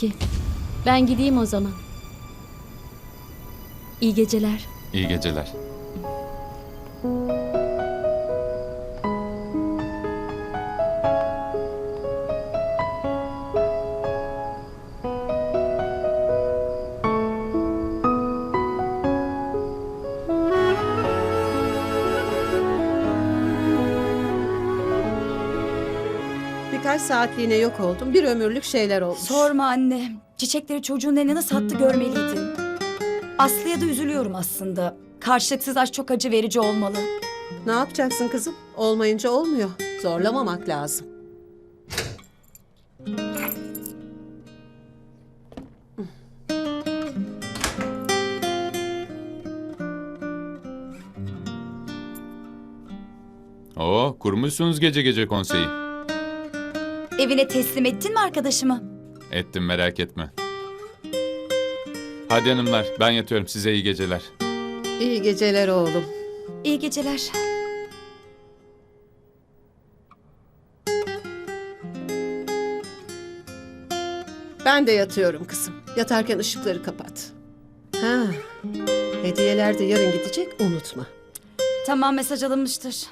Peki. Ben gideyim o zaman. İyi geceler. İyi geceler. Birkaç saatliğine yok oldum. Bir ömürlük şeyler olmuş. Sorma anne. Çiçekleri çocuğun eline sattı görmeliydin. Aslı'ya da üzülüyorum aslında. Karşılıksız aşk çok acı verici olmalı. Ne yapacaksın kızım? Olmayınca olmuyor. Zorlamamak lazım. Oo, kurmuşsunuz gece gece konseyi. Evine teslim ettin mi arkadaşımı? Ettim merak etme. Hadi hanımlar ben yatıyorum size iyi geceler. İyi geceler oğlum. İyi geceler. Ben de yatıyorum kızım. Yatarken ışıkları kapat. Ha. Hediyeler de yarın gidecek unutma. Tamam mesaj alınmıştır.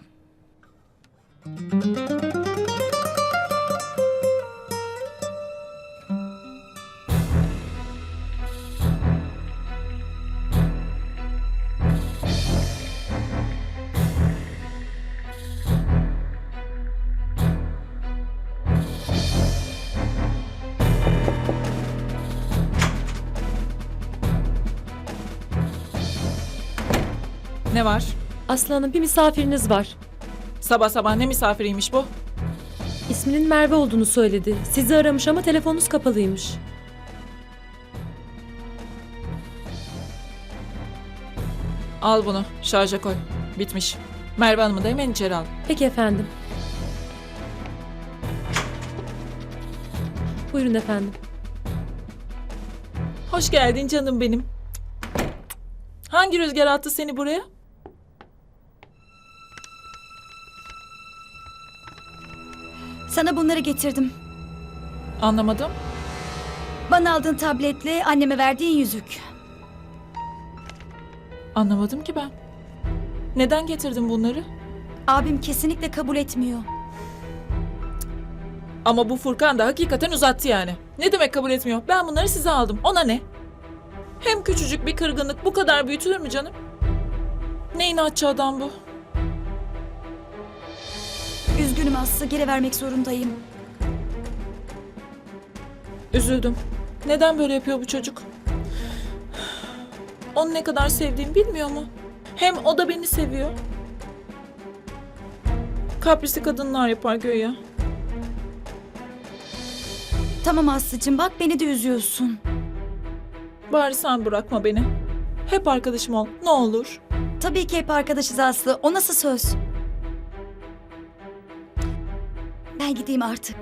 Ne var? Aslanım bir misafiriniz var. Sabah sabah ne misafiriymiş bu? İsminin Merve olduğunu söyledi. Sizi aramış ama telefonunuz kapalıymış. Al bunu şarja koy. Bitmiş. Merve Hanım'ı da hemen içeri al. Peki efendim. Buyurun efendim. Hoş geldin canım benim. Hangi rüzgar attı seni buraya? Sana bunları getirdim. Anlamadım. Bana aldığın tabletle anneme verdiğin yüzük. Anlamadım ki ben. Neden getirdin bunları? Abim kesinlikle kabul etmiyor. Ama bu Furkan da hakikaten uzattı yani. Ne demek kabul etmiyor? Ben bunları size aldım. Ona ne? Hem küçücük bir kırgınlık bu kadar büyütülür mü canım? Ne inatçı adam bu? Üzgünüm Aslı geri vermek zorundayım. Üzüldüm. Neden böyle yapıyor bu çocuk? Onu ne kadar sevdiğimi bilmiyor mu? Hem o da beni seviyor. Kaprisi kadınlar yapar göğe. Tamam Aslı'cığım bak beni de üzüyorsun. Bari sen bırakma beni. Hep arkadaşım ol. Ne olur. Tabii ki hep arkadaşız Aslı. O nasıl söz? Ben gideyim artık.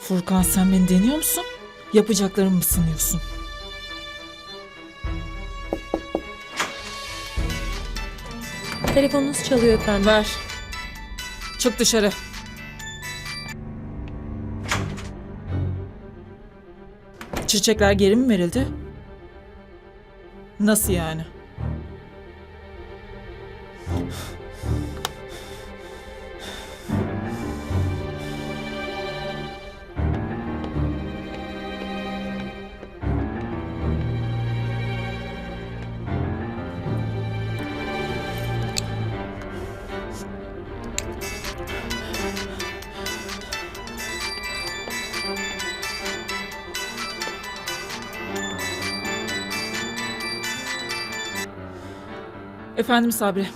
Furkan sen beni deniyor musun? Yapacaklarımı mı sınıyorsun? Telefonunuz çalıyor efendim. Ver. Çık dışarı. Çiçekler geri mi verildi? Nasıl yani? Efendim Sabri.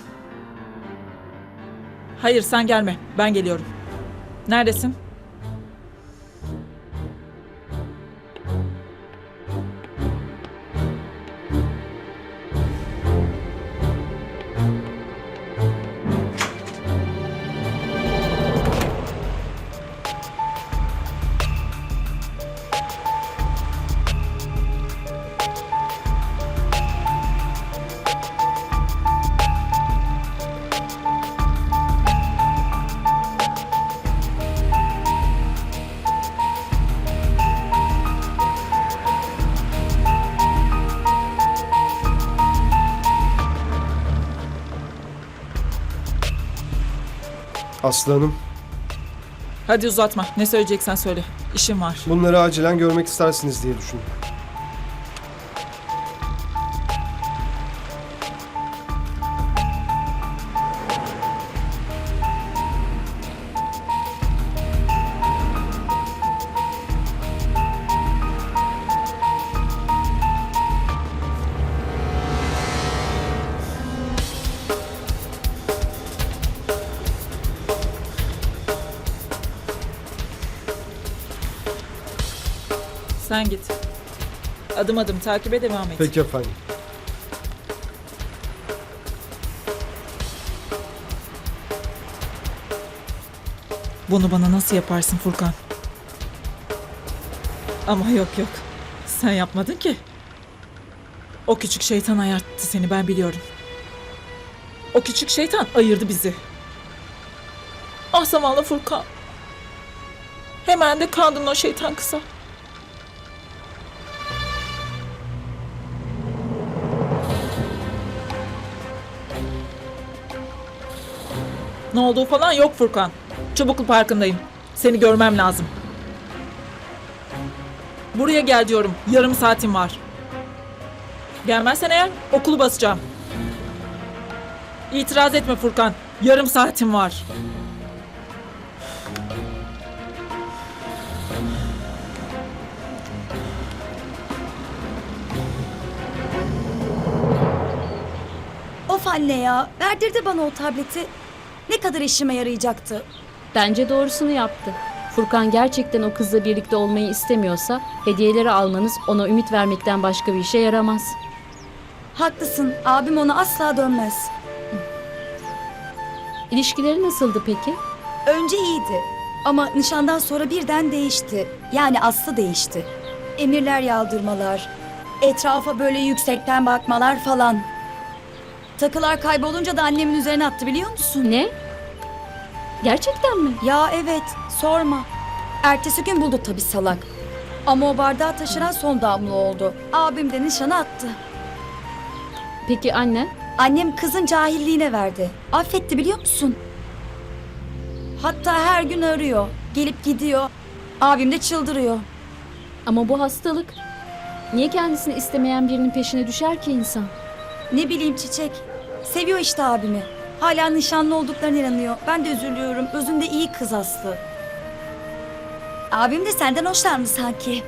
Hayır sen gelme. Ben geliyorum. Neredesin? Aslı Hanım, Hadi uzatma. Ne söyleyeceksen söyle. İşim var. bunları acilen görmek istersiniz diye düşündüm. Adım adım takibe devam et. Peki efendim. Bunu bana nasıl yaparsın Furkan? Ama yok yok. Sen yapmadın ki. O küçük şeytan ayarttı seni ben biliyorum. O küçük şeytan ayırdı bizi. Ah zavallı Furkan. Hemen de kandın o şeytan kısa. Ne olduğu falan yok Furkan. Çubuklu Parkı'ndayım. Seni görmem lazım. Buraya gel diyorum. Yarım saatim var. Gelmezsen eğer okulu basacağım. İtiraz etme Furkan. Yarım saatim var. Of anne ya. Verdirdi bana o tableti. Ne kadar işime yarayacaktı. Bence doğrusunu yaptı. Furkan gerçekten o kızla birlikte olmayı istemiyorsa hediyeleri almanız ona ümit vermekten başka bir işe yaramaz. Haklısın. Abim ona asla dönmez. İlişkileri nasıldı peki? Önce iyiydi. Ama nişandan sonra birden değişti. Yani Aslı değişti. Emirler yağdırmalar. Etrafa böyle yüksekten bakmalar falan. Takılar kaybolunca da annemin üzerine attı biliyor musun? Ne? Gerçekten mi? Ya evet sorma. Ertesi gün buldu tabii salak. Ama o bardağı taşıran son damla oldu. Abim de nişanı attı. Peki annen? Annem kızın cahilliğine verdi. Affetti biliyor musun? Hatta her gün arıyor. Gelip gidiyor. Abim de çıldırıyor. Ama bu hastalık. Niye kendisini istemeyen birinin peşine düşer ki insan? Ne bileyim Çiçek. Seviyor işte abimi. Hala nişanlı olduklarına inanıyor. Ben de üzülüyorum. Özünde iyi kız Aslı. Abim de senden hoşlandı sanki.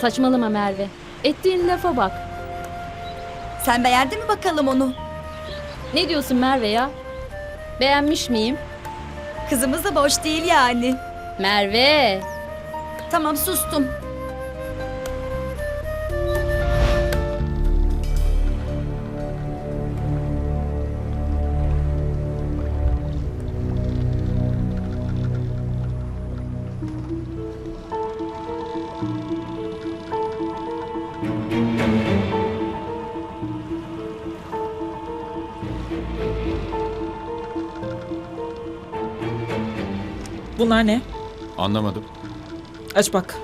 Saçmalama Merve. Ettiğin lafa bak. Sen beğendin mi bakalım onu? Ne diyorsun Merve ya? Beğenmiş miyim? Kızımız da boş değil yani. Merve! Tamam sustum. Bunlar ne? Anlamadım. Aç bak.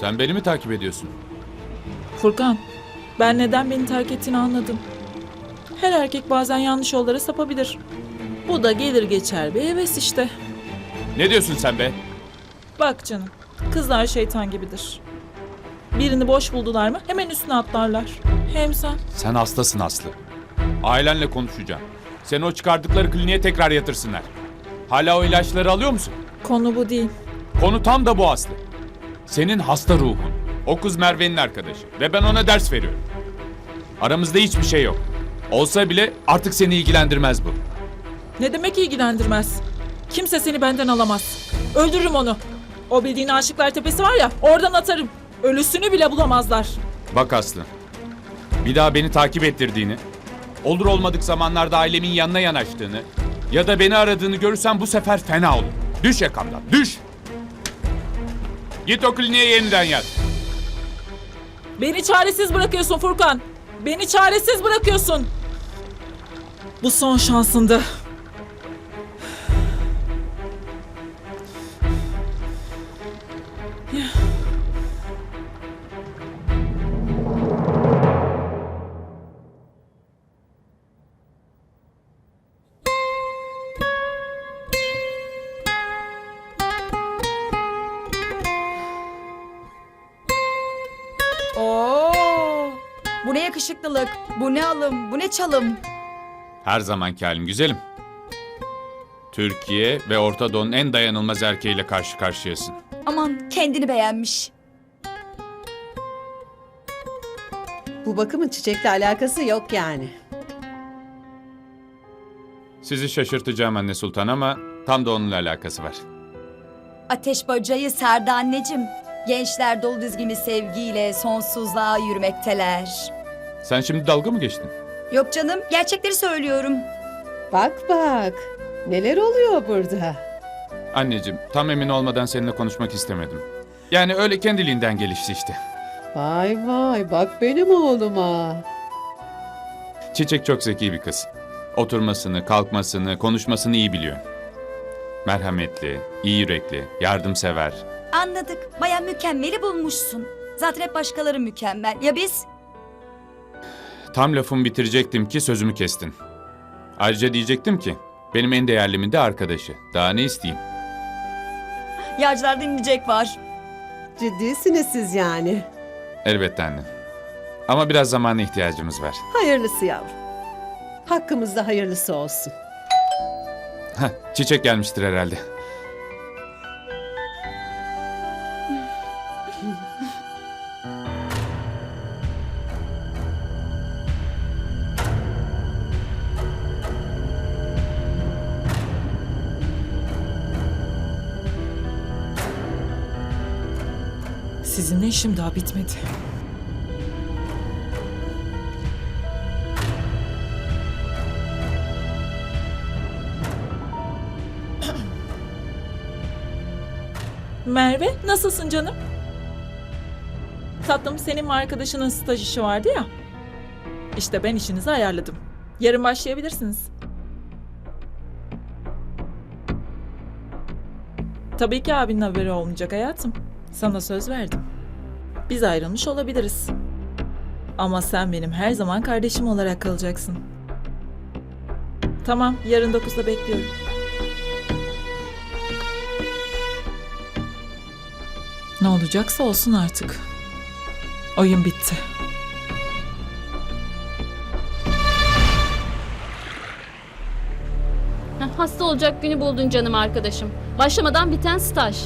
Sen beni mi takip ediyorsun? Furkan, ben neden beni terk ettiğini anladım. Her erkek bazen yanlış yollara sapabilir. Bu da gelir geçer bir heves işte. Ne diyorsun sen be? Bak canım, kızlar şeytan gibidir. Birini boş buldular mı hemen üstüne atlarlar. Hem sen Sen hastasın Aslı. Ailenle konuşacağım. Seni o çıkardıkları kliniğe tekrar yatırsınlar. Hala o ilaçları alıyor musun? konu bu değil. Konu tam da bu Aslı. Senin hasta ruhun. O kız Merve'nin arkadaşı. Ve ben ona ders veriyorum. Aramızda hiçbir şey yok. Olsa bile artık seni ilgilendirmez bu. Ne demek ilgilendirmez? Kimse seni benden alamaz. Öldürürüm onu. O bildiğin Aşıklar Tepesi var ya oradan atarım. Ölüsünü bile bulamazlar. Bak Aslı. Bir daha beni takip ettirdiğini, olur olmadık zamanlarda ailemin yanına yanaştığını ya da beni aradığını görürsen bu sefer fena olur. Düş yakamdan, düş! Git o kliniğe yeniden yat. Beni çaresiz bırakıyorsun Furkan. Beni çaresiz bırakıyorsun. Bu son şansındı. Yakışıklılık, bu ne alım, bu ne çalım. Her zamanki halim güzelim. Türkiye ve Orta Doğu'nun en dayanılmaz erkeğiyle karşı karşıyasın. Aman kendini beğenmiş. Bu bakımın çiçekle alakası yok yani. Sizi şaşırtacağım anne sultan ama tam da onunla alakası var. Ateş böceği serdi anneciğim. Gençler dolu dizgin bir sevgiyle sonsuzluğa yürümekteler. Sen şimdi dalga mı geçtin? Yok canım, gerçekleri söylüyorum. Bak bak. Neler oluyor burada? Anneciğim tam emin olmadan seninle konuşmak istemedim. Yani öyle kendiliğinden gelişti işte. Vay vay bak benim oğluma. Çiçek çok zeki bir kız. Oturmasını, kalkmasını, konuşmasını iyi biliyor. Merhametli, iyi yürekli, yardımsever. Anladık, baya mükemmeli bulmuşsun. Zaten hep başkaları mükemmel. Ya biz? Tam lafımı bitirecektim ki sözümü kestin. Ayrıca diyecektim ki benim en değerlimin de arkadaşı. Daha ne isteyeyim? Yağcılar dinleyecek var. Ciddisiniz siz yani. Elbette anne. Ama biraz zamana ihtiyacımız var. Hayırlısı yavrum. Hakkımızda hayırlısı olsun. Heh, çiçek gelmiştir herhalde. İşim daha bitmedi. Merve, nasılsın canım? Tatlım, senin arkadaşının staj işi vardı ya. İşte ben işinizi ayarladım. Yarın başlayabilirsiniz. Tabii ki abinin haberi olmayacak hayatım. Sana söz verdim. Biz ayrılmış olabiliriz. Ama sen benim her zaman kardeşim olarak kalacaksın. Tamam, yarın 9'da bekliyorum. Ne olacaksa olsun artık. Oyun bitti. Hasta olacak günü buldun canım arkadaşım. Başlamadan biten staj.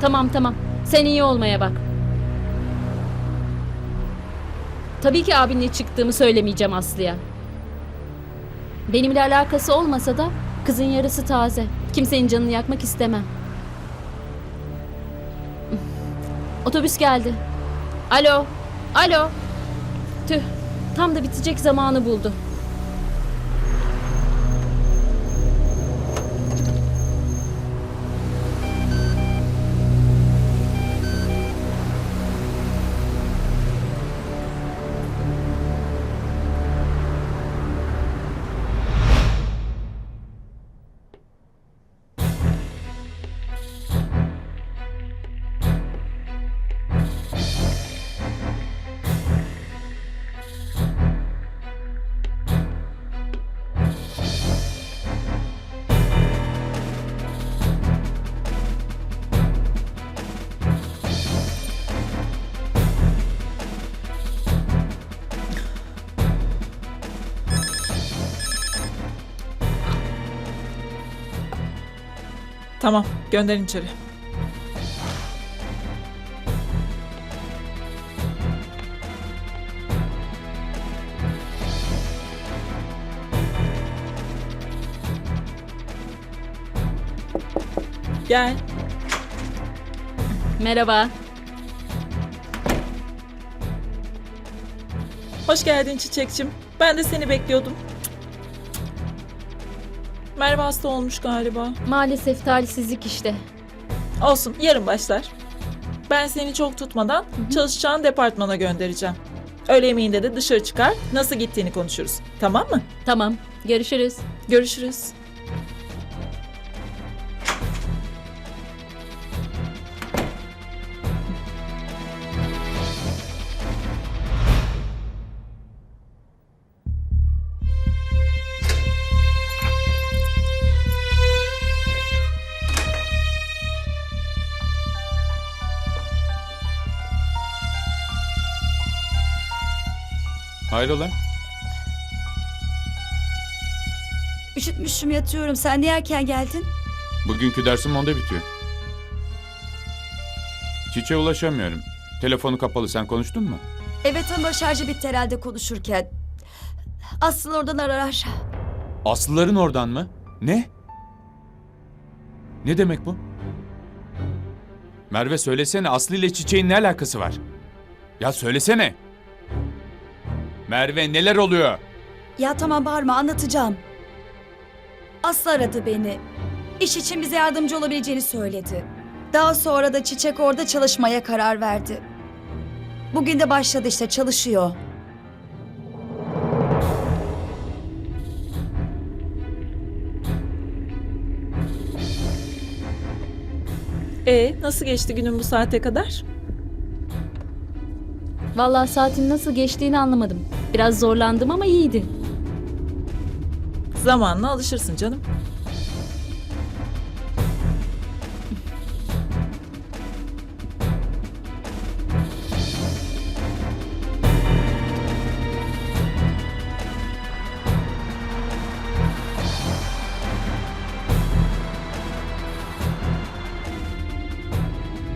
Tamam tamam. Sen iyi olmaya bak. Tabii ki abinle çıktığımı söylemeyeceğim Aslı'ya. Benimle alakası olmasa da kızın yarısı taze. Kimsenin canını yakmak istemem. Otobüs geldi. Alo. Alo. Tüh. Tam da bitecek zamanı buldu. Tamam, gönderin içeri. Gel. Merhaba. Hoş geldin Çiçekçim. Ben de seni bekliyordum. Merve hasta olmuş galiba. Maalesef talihsizlik işte. Olsun, yarın başlar. Ben seni çok tutmadan çalışacağın departmana göndereceğim. Öğle yemeğinde de dışarı çıkar, nasıl gittiğini konuşuruz. Tamam mı? Tamam. Görüşürüz. Görüşürüz. Hayrola? Üşütmüşüm yatıyorum. Sen niye erken geldin? Bugünkü dersim onda bitiyor. Çiçeğe ulaşamıyorum. Telefonu kapalı. Sen konuştun mu? Evet ama şarjı bitti herhalde konuşurken. Aslında oradan arar. Aslıların oradan mı? Ne? Ne demek bu? Merve söylesene Aslı ile Çiçeğin ne alakası var? Ya söylesene. Merve neler oluyor? Ya tamam bağırma anlatacağım. Aslı aradı beni. İş için bize yardımcı olabileceğini söyledi. Daha sonra da Çiçek orada çalışmaya karar verdi. Bugün de başladı işte çalışıyor. E nasıl geçti günün bu saate kadar? Vallahi saatin nasıl geçtiğini anlamadım. Biraz zorlandım ama iyiydi. Zamanla alışırsın canım.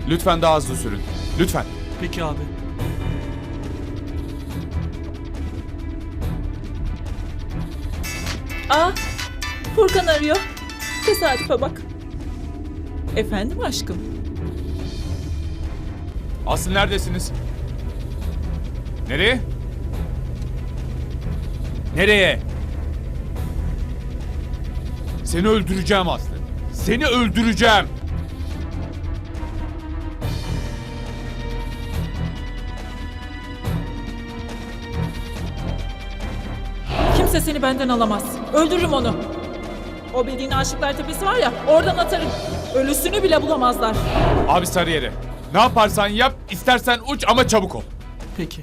Lütfen daha hızlı sürün. Lütfen. Peki abi. Aa Furkan arıyor. Tesadüfe bak. Efendim aşkım. Aslı neredesiniz? Nereye? Nereye? Seni öldüreceğim Aslı. Seni öldüreceğim. Kimse seni benden alamaz. Öldürürüm onu. O bildiğin Aşıklar Tepesi var ya oradan atarım. Ölüsünü bile bulamazlar. Abi Sarıyer'e. Ne yaparsan yap, istersen uç ama çabuk ol. Peki.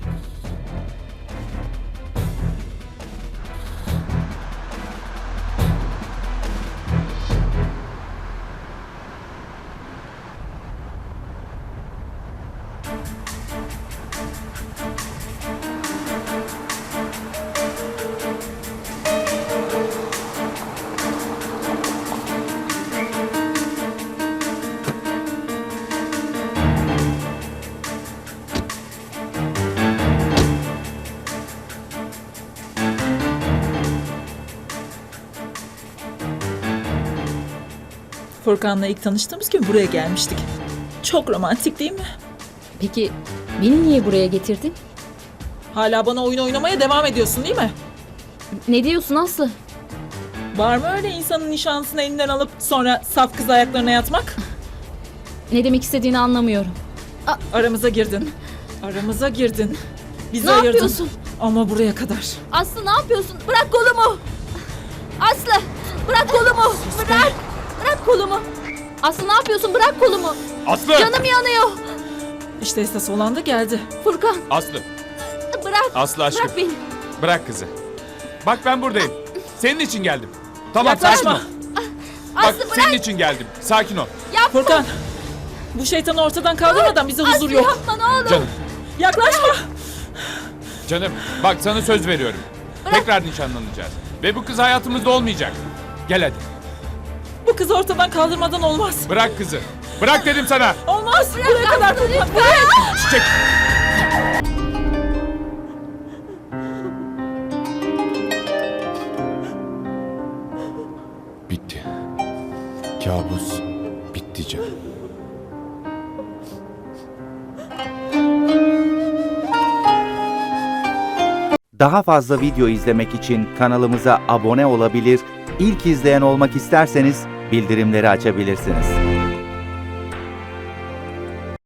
Furkan'la ilk tanıştığımız gün buraya gelmiştik. Çok romantik değil mi? Peki beni niye buraya getirdin? Hala bana oyun oynamaya devam ediyorsun değil mi? Ne diyorsun Aslı? Var mı öyle insanın nişanlısını elinden alıp sonra saf kız ayaklarına yatmak? Ne demek istediğini anlamıyorum. Aramıza girdin. Aramıza girdin. Bizi Ne ayırdın. yapıyorsun? Ama buraya kadar. Aslı ne yapıyorsun? Bırak kolumu. Aslı bırak kolumu. Bırak. Kolumu. Aslı ne yapıyorsun? Bırak kolumu. Aslı! Canım yanıyor. İşte esas olan da geldi. Furkan Aslı, bırak. Aslı aşkım. Bırak beni. Bırak kızı. Bak ben buradayım. Senin için geldim. Tamam sakin ol. Yaklaşma. Bak Aslı bırak. senin için geldim. Sakin ol. Yapma. Furkan. Bu şeytanı ortadan kaldırmadan bize huzur Aslı yok. yapma ne olur. Canım, Yaklaşma. canım. Bak sana söz veriyorum. Tekrar nişanlanacağız. Ve bu kız hayatımızda olmayacak. Gel hadi. Bu kızı ortadan kaldırmadan olmaz. Bırak kızı. Bırak dedim sana. Olmaz. Buraya kadar Furkan. Çiçek. Bitti. Kabus bitti canım. Daha fazla video izlemek için kanalımıza abone olabilir, ilk izleyen olmak isterseniz bildirimleri açabilirsiniz.